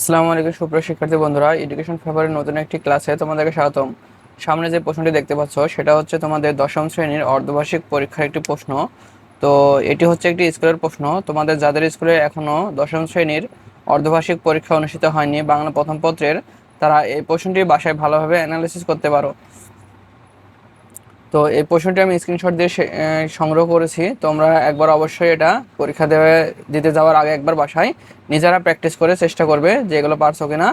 আসসালামু আলাইকুম, সুপ্রিয় শিক্ষার্থী বন্ধুরা। এডুকেশন ফেভারের নতুন একটি ক্লাসে তোমাদেরকে স্বাগতম। সামনে যে প্রশ্নটি দেখতে পাচ্ছ, সেটা হচ্ছে তোমাদের দশম শ্রেণির অর্ধবার্ষিক পরীক্ষার একটি প্রশ্ন। তো এটি হচ্ছে একটি স্কুলের প্রশ্ন। তোমাদের যাদের স্কুলে এখনও দশম শ্রেণির অর্ধবার্ষিক পরীক্ষা অনুষ্ঠিত হয়নি বাংলা প্রথম পত্রের, তারা এই প্রশ্নটি বাসায় ভালোভাবে অ্যানালিসিস করতে পারো। তো এই প্রশ্নটি আমি স্ক্রিনশট দিয়ে সংগ্রহ করেছি। তোমরা একবার অবশ্যই এটা পরীক্ষা দেওয়া, দিতে যাওয়ার আগে একবার বাসায় নিজেরা প্র্যাকটিস করে চেষ্টা করবে যে এগুলো পারছ কিনা।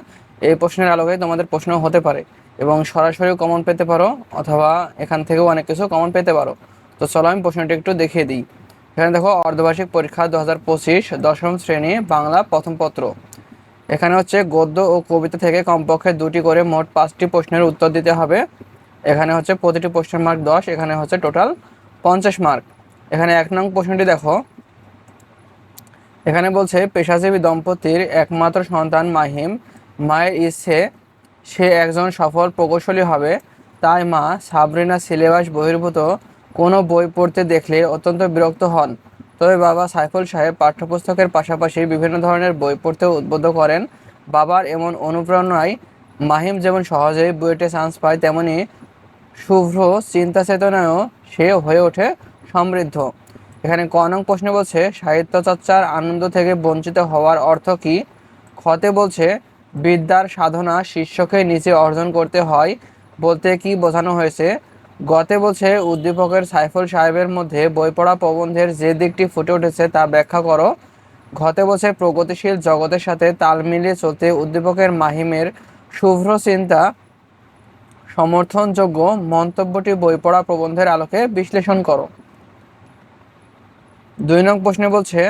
এই প্রশ্নের আলোকে তোমাদের প্রশ্ন হতে পারে এবং সরাসরি কমন পেতে পারো অথবা এখান থেকেও অনেক কিছু কমন পেতে পারো। তো চলো আমি প্রশ্নটি একটু দেখিয়ে দিই। এখানে দেখো, অর্ধবার্ষিক পরীক্ষা দু হাজার পঁচিশ দশম শ্রেণি বাংলা প্রথম পত্র। এখানে হচ্ছে গদ্য ও কবিতা থেকে কমপক্ষে দুটি করে মোট পাঁচটি প্রশ্নের উত্তর দিতে হবে। এখানে হচ্ছে প্রতিটি প্রশ্নের মার্ক দশ, এখানে হচ্ছে টোটাল পঞ্চাশ মার্ক এখানে এক নং প্রশ্নটি দেখো। এখানে বলছে, পেশাজীবী দম্পতির একমাত্র সন্তান মাহিম, মায়ের ইচ্ছে, সে একজন সফল প্রকৌশলী হবে। তাই মা সাবরিনা সিলেবাস বহির্ভূত কোনো বই পড়তে দেখলে অত্যন্ত বিরক্ত হন। তবে বাবা সাইফুল সাহেব পাঠ্যপুস্তকের পাশাপাশি বিভিন্ন ধরনের বই পড়তে উদ্বুদ্ধ করেন। বাবার এমন অনুপ্রেরণায় মাহিম যেমন সহজেই বুয়েটে চান্স পায়, তেমনি শুভ্র চিন্তা চেতনায়ও সে হয়ে ওঠে সমৃদ্ধ। এখানে ক নং প্রশ্ন বলছে সাহিত্য চর্চার আনন্দ থেকে বঞ্চিত হওয়ার অর্থ কি? খতে বলছে, বিদ্যার সাধনা শিষ্যকে নিচে অর্জন করতে হয় বলতে কি বোঝানো হয়েছে? গতে বলছে, উদ্দীপকের সাইফুল সাহেবের মধ্যে বই পড়া প্রবন্ধের যে দিকটি ফুটে উঠেছে তা ব্যাখ্যা করো। ঘতে বলছে, প্রগতিশীল জগতের সাথে তাল মিলিয়ে চলতে উদ্দীপকের মাহিমের শুভ্র চিন্তা সমর্থনযোগ্য মন্তব্যটি বই পড়া প্রবন্ধের আলোকে বিশ্লেষণ করো। দুই নং প্রশ্নে বলছে,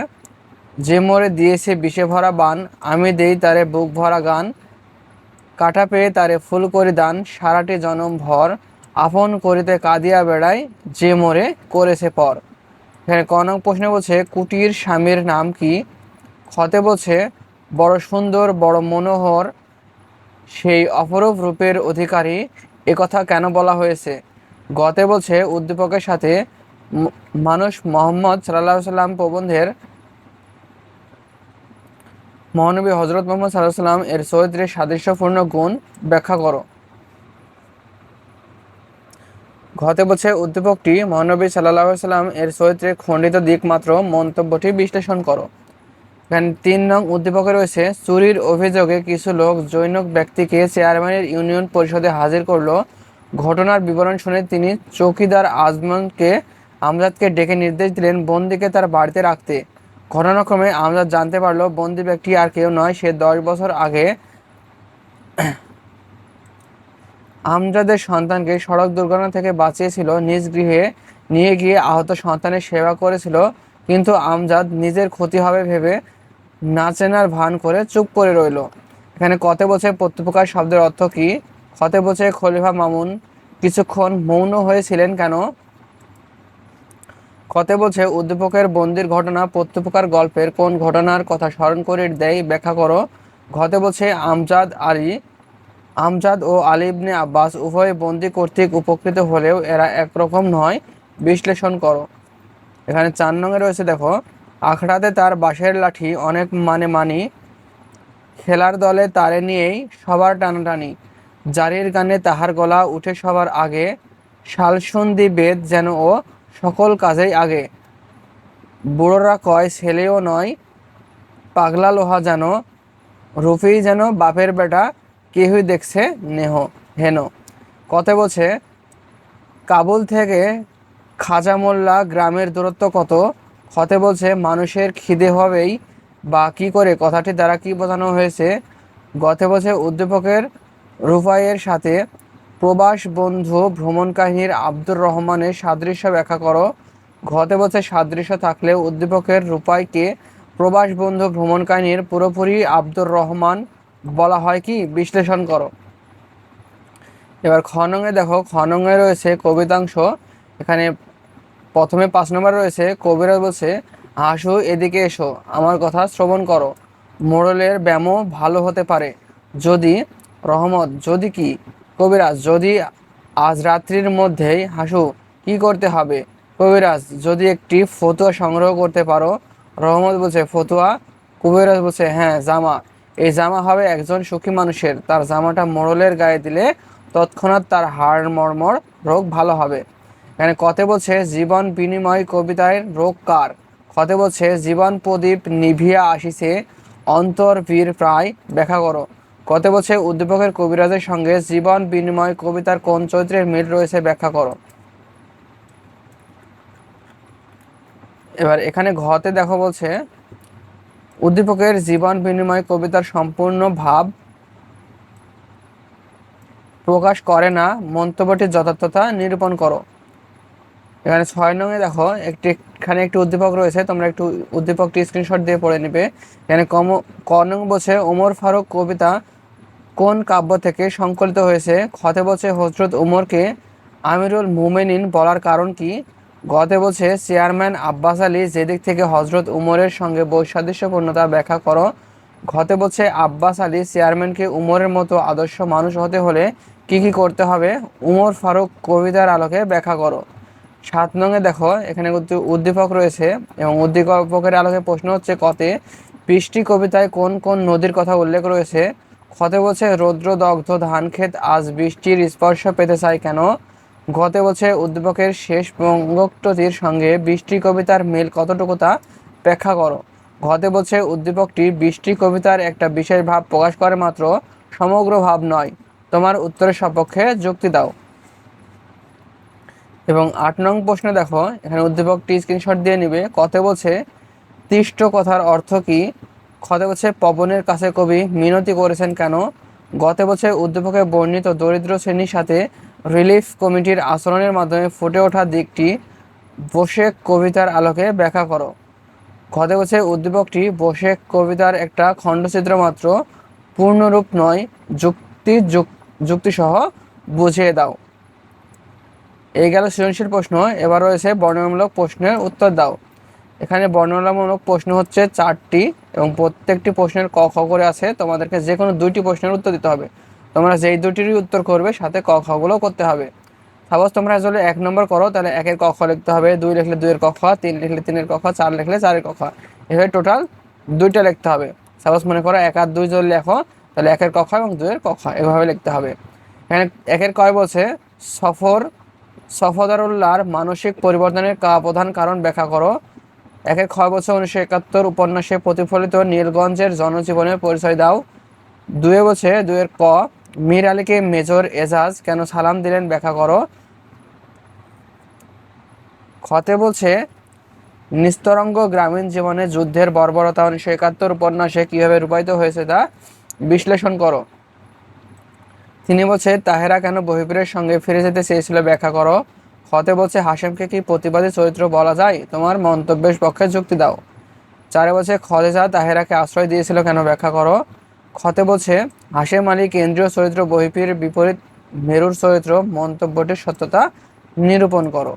যে মোরে দিয়েছে বিষে ভরা বান, আমি দেই তারে বুক ভরা গান, কাটা পেয়ে তারে ফুল করি দান, সারাটি জনম ভর, আপন করিতে কাঁদিয়া বেড়ায় যে মোরে করেছে পর। এখানে ক নং প্রশ্নে বলছে, কুটির স্বামীর নাম কি? খতে বলছে, বড় সুন্দর, বড় মনোহর, সেই অপরূপ রূপের অধিকারী একথা কেন বলা হয়েছে? গতে বলছে, উদ্দীপকের সাথে মানুষ মোহাম্মদ সাল্লাহ সাল্লাম প্রবন্ধের মহানবী হজরত মোহাম্মদ সাল্লাহ সাল্লাম এর চরিত্রের সাদৃশ্যপূর্ণ গুণ ব্যাখ্যা করো। ঘতে বলছে, উদ্দীপকটি মহানবী সাল্লাহ সাল্লাম এর চরিত্রের খণ্ডিত দিক মাত্র মন্তব্যটি বিশ্লেষণ করো। এখানে তিন নং উদ্দীপকে রয়েছে, চুরির অভিযোগে কিছু লোক জৈনক ব্যক্তিকে চেয়ারম্যানের ইউনিয়ন পরিষদে হাজির করল। ঘটনার বিবরণ শুনে তিনি চৌকিদার আজমানকে আমজাদকে ডেকে নির্দেশ দিলেন বন্দিকে তার বাড়িতে রাখতে। ঘটনাক্রমে আমজাদ জানতে পারল, বন্দি ব্যক্তি আর কেউ নয়, সে দশ বছর আগে আমজাদের সন্তানকে সড়ক দুর্ঘটনা থেকে বাঁচিয়েছিল, নিজ গৃহে নিয়ে গিয়ে আহত সন্তানের সেবা করেছিল, কিন্তু আমজাদ নিজের ক্ষতি হবে ভেবে না চেনার ভান করে চুপ করে রইল। এখানে কতে বছর প্রত্যুপকার শব্দের অর্থ কি? কতে বছর খলিফা মামুন কিছুক্ষণ মৌন হয়েছিলেন কেন? কতে বলছে উদ্দীপকের বন্দির ঘটনা, প্রত্যুপকার গল্পের কোন ঘটনার কথা স্মরণ করে দেয় ব্যাখ্যা করো। ঘতে বলছে আমজাদ আলী, আমজাদ ও আলিবনে আব্বাস উভয় বন্দি কর্তৃক উপকৃত হলেও এরা একরকম নয়, বিশ্লেষণ করো। এখানে চার নঙে রয়েছে, দেখো আখড়াতে তার বাঁশের লাঠি অনেক মানে মানি। খেলার দলে তারে নিয়েই সবার টানাটানি। জারির গানে তাহার গলা উঠে সবার আগে। শালসন্ধি বেদ যেন ও সকল কাজেই আগে। বুড়োরা কয়, ছেলেও নয়, পাগলা লোহা যেন। রুফি যেন বাপের বেটা, কেহই দেখছে নেহ, হেন। কতে বছে কাবুল থেকে খাজা মোল্লা গ্রামের দূরত্ব কত? হতে বলছে, মানুষের খিদে হবেই বা কি করে? কথাটি দ্বারা কি বোঝানো হয়েছে? গতে বলছে, উদ্দীপকের রুফাইয়ের সাথে প্রবাস বন্ধু ভ্রমণ কাহিনীর আব্দুর রহমানের সাদৃশ্য ব্যাখ্যা করো। ঘতে বলছে, সাদৃশ্য থাকলে উদ্দীপকের রূপাইকে প্রবাস বন্ধু ভ্রমণ কাহিনীর পুরোপুরি আব্দুর রহমান বলা হয় কি? বিশ্লেষণ করো। এবার খনঙে দেখো খনঙে রয়েছে কবিতাংশ। এখানে প্রথমে পাঁচ নম্বর রয়েছে কবিরা বলছে হাসু এদিকে এসো, আমার কথা শ্রবণ করো। মোড়লের ব্যামো ভালো হতে পারে। যদি, রহমত, যদি কি, কবিরাজ, যদি আজ রাত্রির মধ্যেই হাসু, কি করতে হবে? কবিরাজ, যদি একটি ফতুয়া সংগ্রহ করতে পারো? রহমত বলছে, ফতুয়া? কবিরাজ বলছে হ্যাঁ জামা। এই জামা হবে একজন সুখী মানুষের। তার জামাটা মোড়লের গায়ে দিলে তৎক্ষণাৎ তার হাড় মর্মর রোগ ভালো হবে। এখানে কতে বলছে, জীবন বিনিময় কবিতায় রোগ কার? বলছে, জীবন প্রদীপ নিভিয়া আসিছে, অন্তর বীর প্রায় ব্যাখ্যা করো। কত বলছে, উদ্দীপকের কবিরাজের সঙ্গে জীবন বিনিময় কবিতার কোন চরিত্রের মিল রয়েছে ব্যাখ্যা করো। এবার এখানে ঘতে দেখো বলছে, উদ্দীপকের জীবন বিনিময় কবিতার সম্পূর্ণ ভাব প্রকাশ করে না, মন্তব্যটির যথার্থতা নিরূপণ করো। এখানে ছয় নঙে দেখো, একটি এখানে একটি উদ্দীপক রয়েছে, তোমরা একটু উদ্দীপকটি স্ক্রিনশট দিয়ে পড়ে নিবে। এখানে কম ক নং বলছে, ওমর ফারুক কবিতা কোন কাব্য থেকে সংকলিত হয়েছে? খতে বলছে, হজরত উমরকে আমিরুল মুমেনিন বলার কারণ কি? গতে বলছে, চেয়ারম্যান আব্বাস আলী যেদিক থেকে হজরত উমরের সঙ্গে বৈসাদৃশ্যপূর্ণতা ব্যাখ্যা করো। ঘতে বলছে, আব্বাস আলী চেয়ারম্যানকে উমরের মতো আদর্শ মানুষ হতে হলে কি কি করতে হবে? উমর ফারুক কবিতার আলোকে ব্যাখ্যা করো। সাত নঙে দেখো, এখানে উদ্দী- উদ্দীপক রয়েছে এবং উদ্দীপকের আলোকে প্রশ্ন হচ্ছে কতে বৃষ্টি কবিতায় কোন কোন নদীর কথা উল্লেখ রয়েছে? খতে বলছে, রৌদ্র, দগ্ধ, ধান ক্ষেত, আজ বৃষ্টির স্পর্শ পেতে চায় কেন? গতে বলছে, উদ্দীপকের শেষ বঙ্গোক্তটির সঙ্গে বৃষ্টি কবিতার মেল কতটুকু তা ব্যাখ্যা করো? ঘতে বলছে, উদ্দীপকটি বৃষ্টি কবিতার একটা বিশেষ ভাব প্রকাশ করে মাত্র সমগ্র ভাব নয়। তোমার উত্তরের সপক্ষে যুক্তি দাও। এবং আট নং প্রশ্নে দেখো, এখানে উদ্দীপকটি স্ক্রিনশট দিয়ে নিবে। কতে বলছে, তিষ্ট কথার অর্থ কি? খতে বলছে, পবনের কাছে কবি মিনতি করেছেন কেন? গতে বছর উদ্দীপকে বর্ণিত দরিদ্র শ্রেণির সাথে রিলিফ কমিটির আচরণের মাধ্যমে ফুটে ওঠা দিকটি বসে কবিতার আলোকে ব্যাখ্যা করো। ঘতে বছর উদ্দীপকটি বসে কবিতার একটা খণ্ডচিত্র মাত্র, পূর্ণরূপ নয়, যুক্তি যুক- যুক্তিসহ বুঝিয়ে দাও। এই গেল সৃজনশীল প্রশ্ন, এবার রয়েছে বর্ণনামূলক প্রশ্নের উত্তর দাও। এখানে বর্ণনামূলক প্রশ্ন হচ্ছে চারটি এবং প্রত্যেকটি প্রশ্নের ক, খ করে আছে, তোমাদেরকে যে কোনো দুইটি প্রশ্নের উত্তর দিতে হবে। তোমরা যেই দুটিরই উত্তর করবে, সাথে ক খগুলো করতে হবে। সাপোজ তোমরা যদি এক নম্বর করো, তাহলে একের ক, খ লিখতে হবে, দুই লিখলে দুইয়ের ক, খ, তিন লিখলে তিনের ক, খ, চার লিখলে চারের ক, খ। এভাবে টোটাল দুইটা লিখতে হবে। সাপোজ মনে করো এক আর দুই যদি লেখো, তাহলে একের ক, খ এবং দুইয়ের ক, খ, এভাবে লিখতে হবে। এখানে একের কয় বলছে? সফর সফদারুল্লাহর মানসিক পরিবর্তনের প্রধান কারণ ব্যাখ্যা করো। একে ছয় বছর উনিশশো একাত্তর উপন্যাসে প্রতিফলিত নীলগঞ্জের জনজীবনের পরিচয় দাও। দুয়ে বছর দুয়ের ক, মীর আলীকে মেজর এজাজ কেন সালাম দিলেন ব্যাখ্যা করো। খতে বলছে, নিস্তরঙ্গ গ্রামীণ জীবনে যুদ্ধের বর্বরতা উনিশশো একাত্তর উপন্যাসে কীভাবে রূপায়িত হয়েছে তা বিশ্লেষণ করো। তিনি বলছে, তাহেরা কেন বহিবীরের সঙ্গে ফিরে যেতে চেয়েছিল ব্যাখ্যা করো। খতে বলছে হাসেমকে কি প্রতিবাদী চরিত্র বলা যায়? তোমার মন্তব্যের পক্ষে যুক্তি দাও। চারে বলছে, খদেজা তাহেরাকে আশ্রয় দিয়েছিল কেন ব্যাখ্যা করো। খতে বলছে হাসেম আলী কেন্দ্রীয় চরিত্র বহিপীর বিপরীত মেরুর চরিত্র, মন্তব্যটির সত্যতা নিরূপণ করো।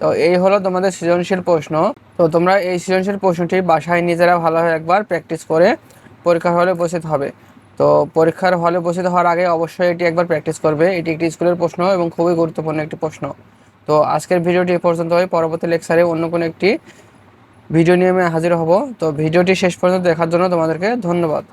তো এই হলো তোমাদের সৃজনশীল প্রশ্ন। তো তোমরা এই সৃজনশীল প্রশ্নটি বাসায় নিজেরা ভালোভাবে একবার প্র্যাকটিস করে পরীক্ষা হলে উপস্থিত হবে। তো পরীক্ষার হলে উপস্থিত হওয়ার আগে অবশ্যই এটি একবার প্র্যাকটিস করবে। এটি একটি স্কুলের প্রশ্ন এবং খুবই গুরুত্বপূর্ণ একটি প্রশ্ন। তো আজকের ভিডিওটি এ পর্যন্ত হয়। পরবর্তী লেকচারে অন্য কোনো একটি ভিডিও নিয়ে আমি হাজির হব। তো ভিডিওটি শেষ পর্যন্ত দেখার জন্য তোমাদেরকে ধন্যবাদ।